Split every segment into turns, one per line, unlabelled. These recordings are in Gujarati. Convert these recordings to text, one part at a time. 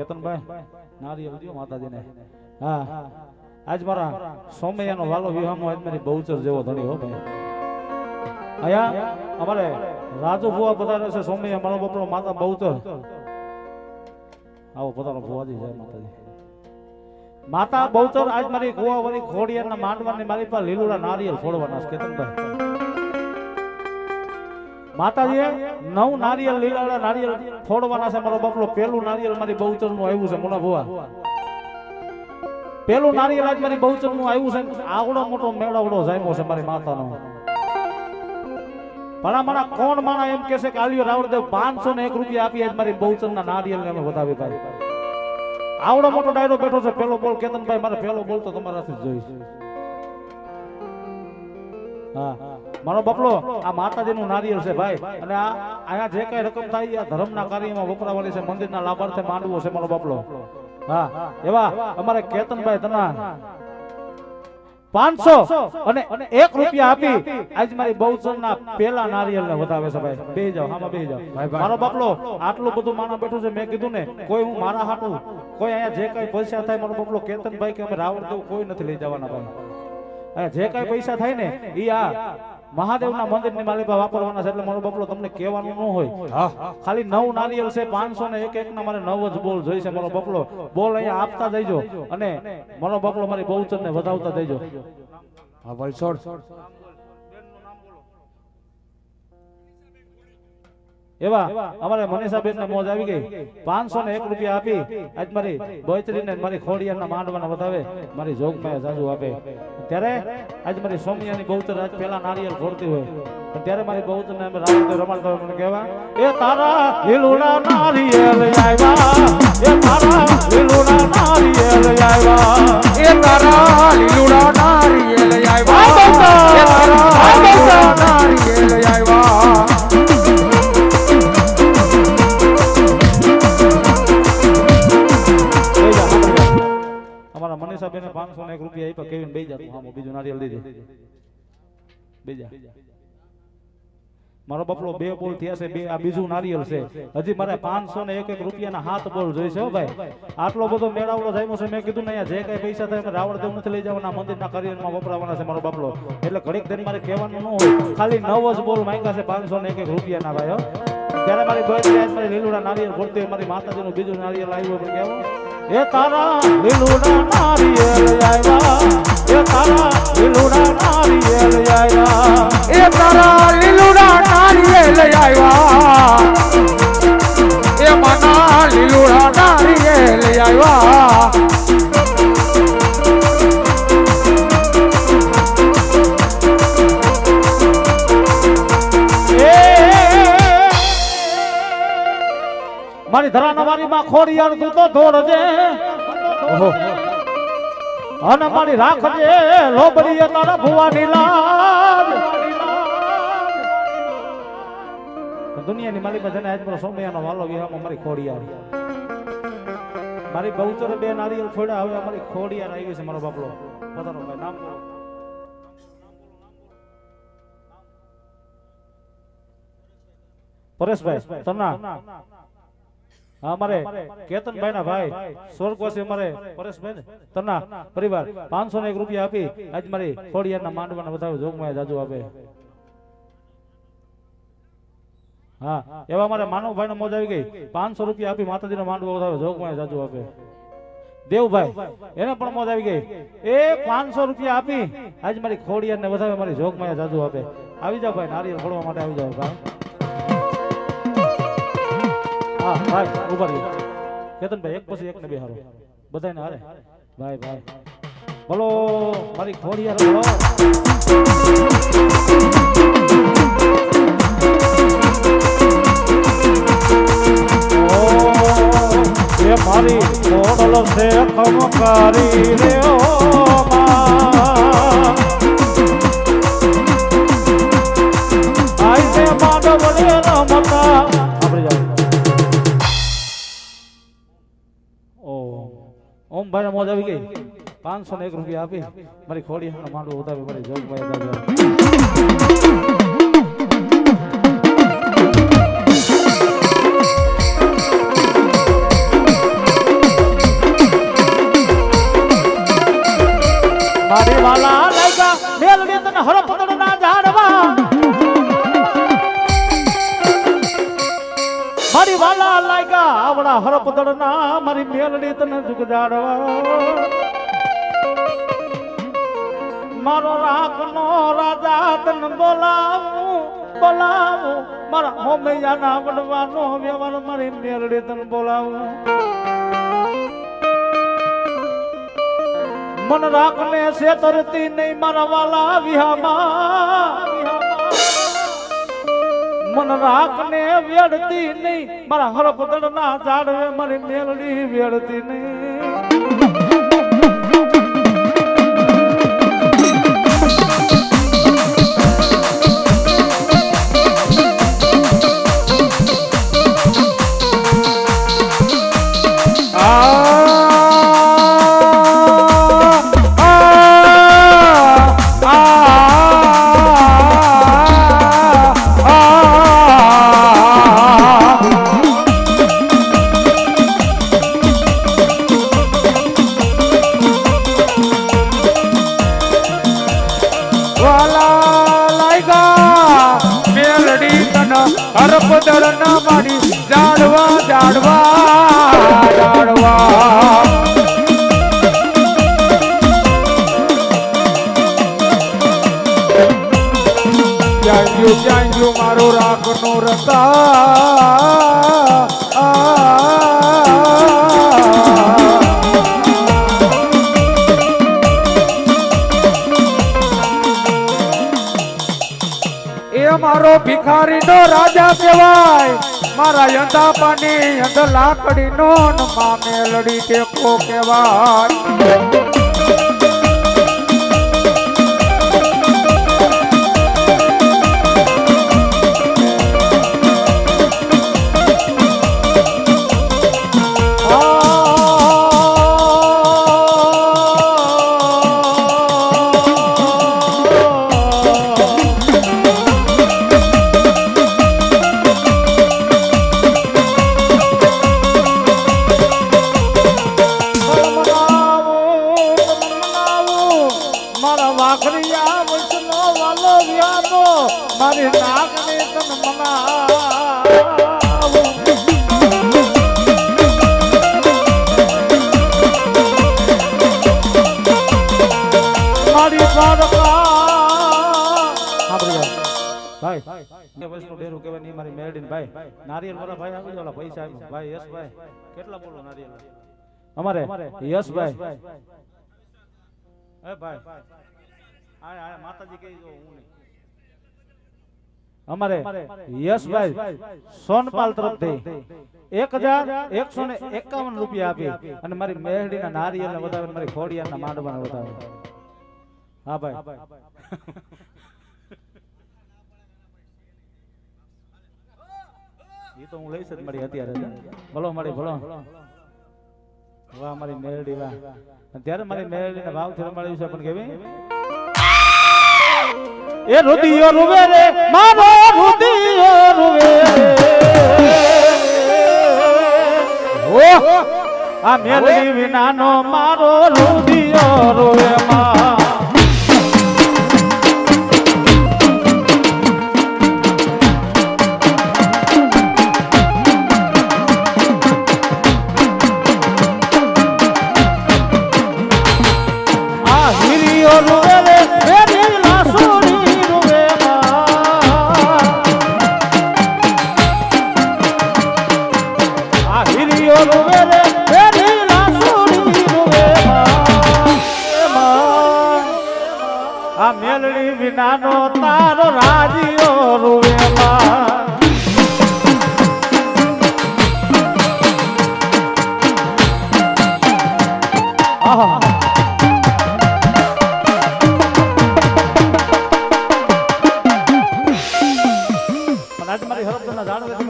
કેતનભાઈ નારી આવજો માતાજીને. હા આજ મારા સોમૈયાનો વાલો વિવાહમાં આજ મારી બહુચર જેવો ધણી હો ભાઈ. અહીંયા અમારે રાજુ ભુવા પધારે છે સોમૈયા મારો બપડો માતા બહુચર. આવો પોતાનો ભુવાજી જય માતાજી. માતા બહુચર આજ મારી કુવાવાળી ખોડિયારના માંડવાની મારી પાસે લીલુડા નારિયેલ ફોડવાના છે કેતનભાઈ. માતાજીએ નવ નારિયેલ લીલાડા નારિયેલ ફોડવાના છે. મારો બાપલો પેલું નારિયેલ મારી બહુચરનું આવ્યું છે, મુના ભુવા. પેલું નારિયેલ આજ મારી બહુચરનું આવ્યું છે આવડો મોટો મેળાવડો જામ્યો છે મારી માતાનો. પણ મારા કોણ માણા એમ કે છે કે આલિયો રાવળદેવ પાંચસો ને એક રૂપિયા આપી આજ મારી બહુચર ના નારિયેલ ને અમે વધાવી ભાઈ. આવડો મોટો ડાયરો બેઠો છે, પેલો બોલ, કેતનભાઈ, મારે પેલો બોલ તો તમારાથી જોઈશ. હા. મારો બપલો આ માતાજીનું નારિયેળ છે ભાઈ. અને આ અહીંયા જે કઈ રકમ થાય આ ધર્મના કાર્યમાં વપરાવાની છે મંદિરના લાભાર્થે માંડવો છે મારો બપલો. હા એવા અમારે કેતનભાઈ તના પાંચસો અને એક રૂપિયા આપી આજ મારી બહુચરના પેલા નારિયેળ ને વધાવે છે ભાઈ. બે જાઓ હામાં બે જાઓ. મારો બાપલો આટલું બધું માણસ બેઠું છે મેં કીધું ને કોઈ હું મારા હાટું કોઈ અહીંયા જે કઈ પૈસા થાય મારો બાપલો કેતનભાઈ કે અમે રાવણ દેવું કોઈ નથી લઈ જવાના ભાઈ. જે કઈ પૈસા થાય ને એ આ મહાદેવના મંદિરની માલિકા વાપરવાના છે એટલે મારો બાપલો તમને કહેવાનું ન હોય. ખાલી નવ નારિયેલ છે પાંચસો ને એક એક ના મારે નવ જ બોલ જોઈશે મારો બપલો બોલ અહીંયા આપતા જઈજો અને મારો બપલો મારી બહુચર ને વધાવતા જઈજો.
હા વલસોડ.
એવા અમારે મનીષાબેન ને મોજ આવી ગઈ. પાંચસો ને એક રૂપિયા આપી. આજ મારી બોયત્રી ને મારી ખોડિયાના માંડવાના બતાવે. મારી જોગમાં જાજુ આપે. ત્યારે આજ મારી સોમિયાની બહુતર આજ પેલા નારિયેલ ફોડતી હોય. પણ ત્યારે મારી બહુચર ને અમે રાવણ રમાડતા મને કહેવા એ તારા લીલુડા નારિયેલ આવ્યા. એ તારા લીલુડા નારિયેલ આવ્યા.
એ તારા લીલુડા નારિયેલ આવ્યા. એ તારા લીલુડા નારિયેલ આવ્યા.
અમારા મનીષાબેને પાંચસો ને એક રૂપિયા આપ્યા. બે જા તું બીજું નારિયેલ દીધી. બીજા મારો બપલો બે બોલ થયા છે, બે આ બીજું નારિયેલ છે. હજી મારે પાંચસો ને એક એક રૂપિયાના હાથ બોલ જોઈશે ભાઈ. આટલો બધો મેળાવડો જાય છે, મેં કીધું ને અહીંયા જે કઈ પૈસા થાય રાવણ દેવ નથી લઈ જવાના મંદિરના કરિયરમાં વપરાવાના છે મારો બાપલો. એટલે ઘડીક દિન મારે કહેવાનું ન હોય. ખાલી નવ જ બોલ માંગ્યા છે, પાંચસો ને એક એક રૂપિયાના ભાઈ ત્યારે મારી બહેન મારી લીલુડા નારિયેળ ફોડતી મારી માતાજીનું બીજું નારિયેલ આવ્યું કેવું એ તારા લીલુડા નારિયેળ આવ્યા એ તારા લીલુડા માં ખોડિયાર તું તો દોડજે અને મારી રાખજે લોબડીએ તારા ભુવાની લાજ. દુનિયાની મારી પાસે આજ મારો સોમૈયાનો વાલો વિહામાં મારી ખોડિયાર મારી બહુચર બે નારિયેલ છોડ્યા હવે અમારી ખોડિયાર આવી છે મારો બાપલો. પધારો ભાઈ નામ બોલો. પરેશભાઈ તમના હા અમારે કેતનભાઈ ના ભાઈ, સ્વર્ગવાસી અમારે પરેશભાઈ ને, તના પરિવાર પાંચસો ને એક રૂપિયા આપી, આજ મારી ખોડિયાર ના માંડવાના બધા જોગમાં જાજુ આપે. હા, એવા અમારે માનવભાઈ નો મોજ આવી ગઈ. પાંચસો રૂપિયા આપી માતાજી નો માંડવો વધારે જોગમાં જાજુ આપે. દેવભાઈ, એને પણ મોજ આવી ગઈ. એ પાંચસો રૂપિયા આપી, આજ મારી ખોડિયાર ને વધારે મારી જોગમાં જાજુ આપે. આવી જાઓ ભાઈ, નારિયેળ ફોડવા માટે આવી જાઓ ભાઈ હા ભાઈ ઊભા રહ્યો કેતનભાઈ એક મારી ખોડિયાર છે ખમકારી રે ઓ. પાંચસો ને એક રૂપિયા આપી. મારી ખોડી હમણાં માંડું ઉતાવી મારી જોગભાઈ મારી વાલા લાગ્યા આવડા હરપદડના મારી મેલડી તને જુગજાડવા મારો રાખનો રાજા તને બોલાવું બોલાવું. મારા હોમૈયાના વડવાનો વ્યવહાર મારી મેરડી તને બોલાવું. મન રાખને છેતરતી નહીં મારા વાલા વિહામાં. મન રાખને વેડતી નહીં, મારા હળપદળના ઝાડવે મારી મેરડી વેડતી નહીં.
હરપદળ એ મારો ભિખારી નો રાજા કહેવાય. મારા યંધા પાની અંધ લાકડી નો મામે લડી ટેકો કહેવાય.
નારિયેલ વાળા ભાઈ આવી જાવ પૈસા. ભાઈ યશભાઈ. કેટલા બોલો નારિયેલ અમારે? યસ ભાઈ એ ભાઈ. આ માતાજી કહી દો હું નહીં. અમારે યશભાઈ સોનપાલ તરફથી એક હજાર એકસો ને એકાવન રૂપિયા આપી અને મારી મેહડીના નારિયેલ ને વધારે મારી ખોડિયાના માંડવાને વધારે. હા ભાઈ. એ તો હું લઈશ જ મારી અત્યારે ભલો મારી, ભલો. વાહ, મારી મેરડી, વાહ. ત્યારે મારી મેરડી ના ભાવથી રમાડ્યું છે પણ કેવી? એ રુદિયો રૂવે રે, મારો રુદિયો રૂવે ઓ આ મેલડી વિનાનો મારો રુદિયો રૂવે માં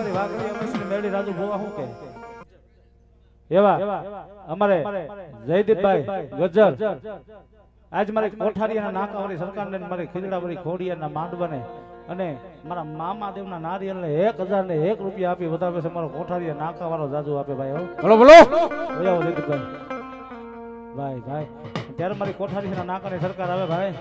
હરપદરના ઝાડવેથી મારી વાઘરી અમરસિંહ મેરડી રાજુ ભુવા શું કહે? એવા અમારે જયદીપભાઈ ગજર. આજ મારી કોઠારીયાના નાકાવાળી સરકારને ને ખીજડાવાળી ખોડિયાના માંડવાને અને મારા મામા દેવના નારિયેલને એક હજાર ને એક રૂપિયા આપી વધારે છે મારો કોઠારીયા નાકાવાળો જાજુ આપે ભાઈ
બોલો બોલો.
જયદીપભાઈ. ભાઈ ભાઈ. ત્યારે મારી કોઠારી નાકાની સરકાર આવે ભાઈ.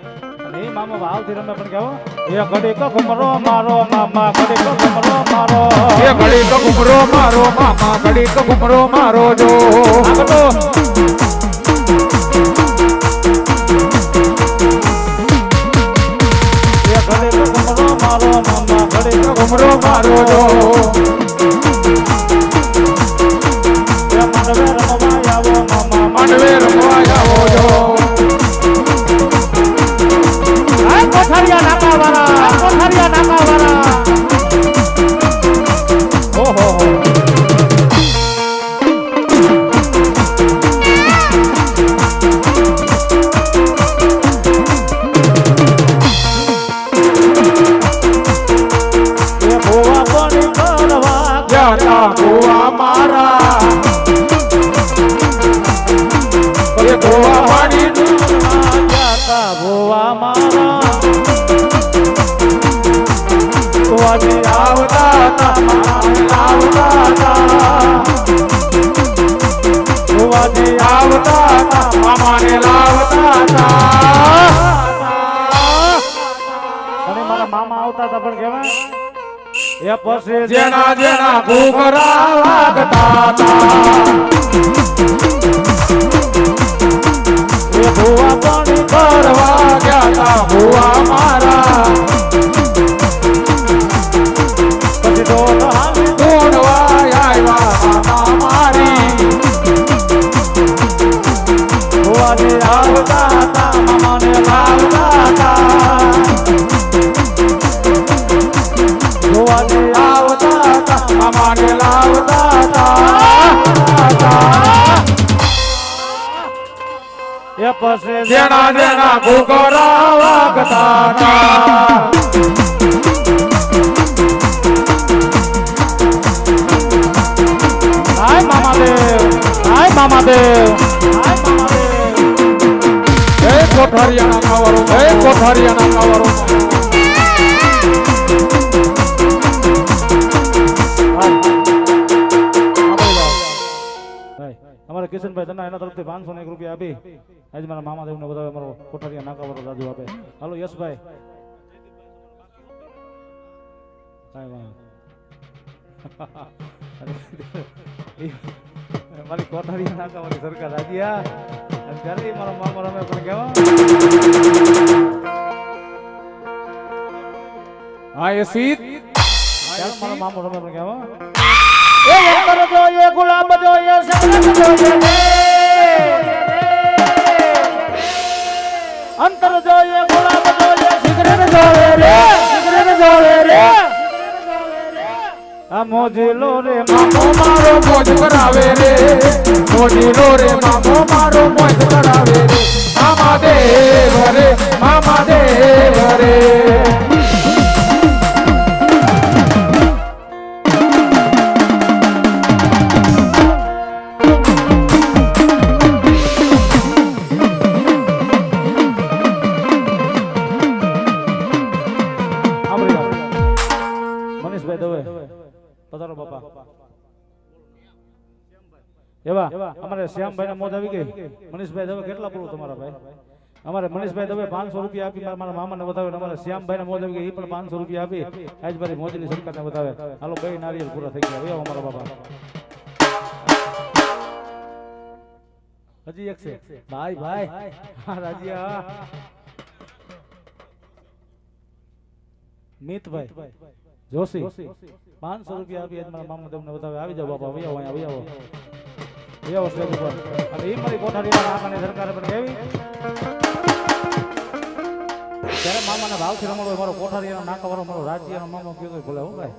અને એ મામા ભાવથી રમે પણ કેવો? એ ઘડી તો ઘુમરો મારો મામા ઘડી તો ઘુમરો મારો.
એ ઘડી તો ઘુમરો મારો મામા ઘડી તો ઘુમરો મારો જો.
મામા
આવતા
હતા પણ કેવાય એ પછી
જેના જેના
ભોવા
કરવા ગયા ભુવા મારા.
પછી
જેના જેના વાગતા તા
હાય
કોઠારિયાના કાવરો કોઠારિયાના કાવરો
કિશનભાઈ તને એના તરફથી પાંચસો ને એક રૂપિયા આપી આજે મારા મામા દેવને બધા અમારો કોઠારિયા નાકા વાળો રાજુ આપે હાલો યશભાઈ કાંઈ વાંધો નહીં. મારી કોઠારી નાકા મારી સરકાર રાજી આ અને ત્યારે ઈ મારો મામા રમે પણ કેવા
હા એ સીત
ત્યારે મારો મામો રમે પણ કેવા એ અંતર જોઈએ, ગુલાબ જોઈએ અંતર જોઈએ, ગુલાબ જોઈએ, સિગરેટ જોઈએ રે, સિગરેટ જોઈએ રે. આ મોજીલો રે, મામો
મારો મોજ કરાવે રે. મોજીલો રે, મામો મારો મોજ કરાવે રે. મામા દેવ રે, મામા દેવ રે.
પધારો બાપા. એવા અમારે શ્યામભાઈ મોજ આવી ગઈ. મનીષભાઈ દવે કેટલા પૂરું તમારા ભાઈ? અમારે મનીષભાઈ દવે પાંચસો રૂપિયા આપી મારા- મામાને બતાવે અમારે શ્યામભાઈ મોજ આવી ગઈ એ પણ પાંચસો રૂપિયા આપી. આજ મારી મોજની સરકારને બતાવે હાલો બે નારિયેલ પૂરા થઈ ગયા. એવા અમારા બાપા. હજી એક છે. ભાઈ ભાઈ. હા રાજીયા મિતભાઈ. જોશી પાંચસો રૂપિયા આવી જાઓ બાપા આવી આવો આવી આવો આવી આવો સ્ટેજ એ મારી કોઠારીના નાકાની સરકારે પણ કેવી? ત્યારે મામાના ભાવથી રમણો મારો કોઠારીનો નાકાવાળો, મારો રાજ્યનો મામો તો ભલે હું ભાઈ.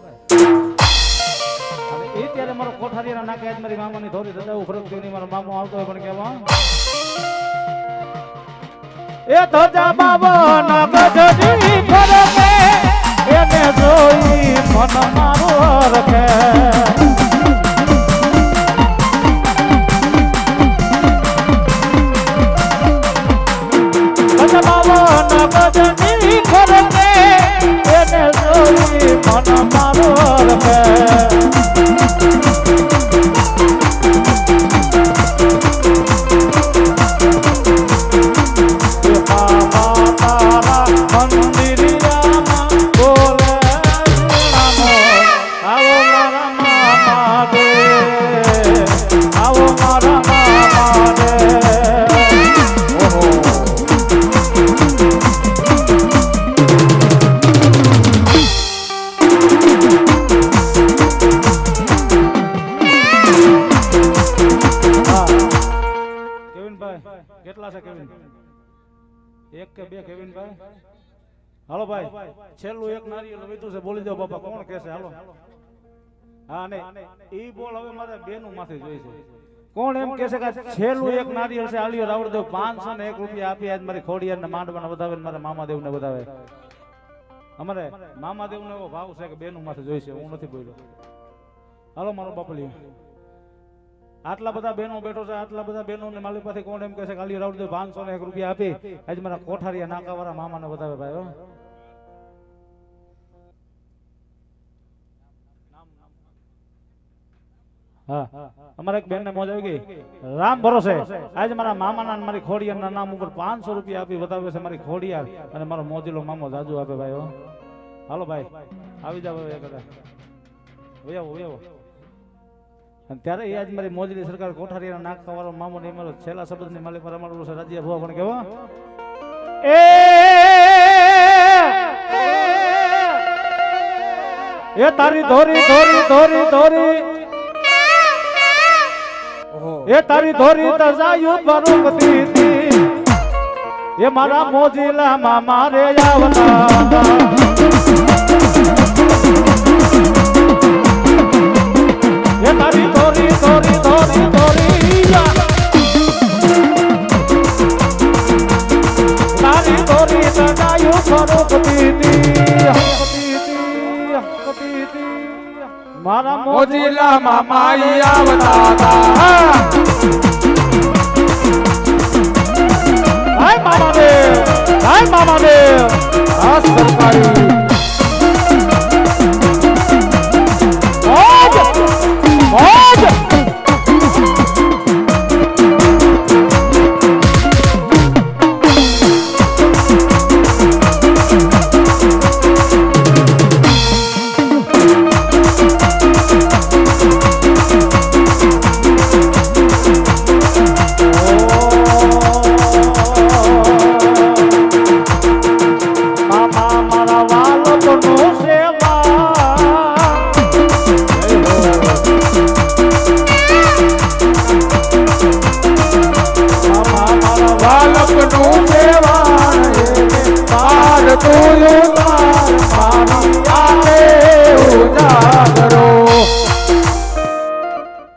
એ ત્યારે મારો કોઠારીના નાકે આજ મારી મામાની ધોરી દદાવું ફરક થયું મારો મામો આવતો હોય પણ કેવા? એ ધજા બાબા જોઈ મન મારો રખે ગજની ફરકે એને જોઈ મન મારો કેટલા છે કેવિન? એક કે બે કેવિન ભાઈ? હાલો ભાઈ, છેલ્લું એક નારિયેલ વીતું છે, બોલી દો બાપા, કોણ કહેશે હાલો. હા ને ઈ બોલ, હવે મારે બેનું માથે જોઈ છે. કોણ એમ કહેશે કે છેલ્લું એક નારિયેલ છે, આલિયો રાવડ દેવ પાંચસો ને એક રૂપિયા આપી આજ મારી ખોડિયાર ને માંડવાના વધાવે ને મારા મામાદેવ ને વધાવે. અમારે મામાદેવ નો એવો ભાવ છે કે બેનું માથે જોઈ છે, હું નથી બોલ્યો. હાલો, મારો બાપલિયો. આટલા બધા બહેનો બેઠો છે, આટલા બધા બહેનો ને મારી પાસે કોણ એમ કહે છે કાલી રાઉડ પાંચસો ને એક રૂપિયા આપી, આજ મારા કોઠારિયા નાકાવાળા મામા ને બતાવે ભાઈ, હો. અમારે એક બેન ને મોજ આવી ગઈ રામ ભરોસે આજે મારા મામાના અને મારી ખોડિયાર ના નામ ઉપર પાંચસો રૂપિયા આપી બતાવ્યો છે મારી ખોડિયાર અને મારો મોજીલો મામો જાજુ આપે ભાઈ. હાલો ભાઈ, આવી જાવ ભાઈ કદાચ વયાવો વયાવો અને ત્યારે એ આજ મારી મોજરી સરકાર કોઠારીના નાખવા વાળો મામો ને મારો છેલ્લા શબ્દની માલિક અમારું રાજ્ય ભવા પણ કેવો એ તારી ધોરી ધોરી ધોરી ધોરી એ તારી ધોરી તજાયું પરુપતી તી એ મારા મોજીલા મામા રે આવતા મારા
મોજીલા મામાઈ આવતા હતા
હાય મામા દેવ હાય મામા દેવ
આ સરકારી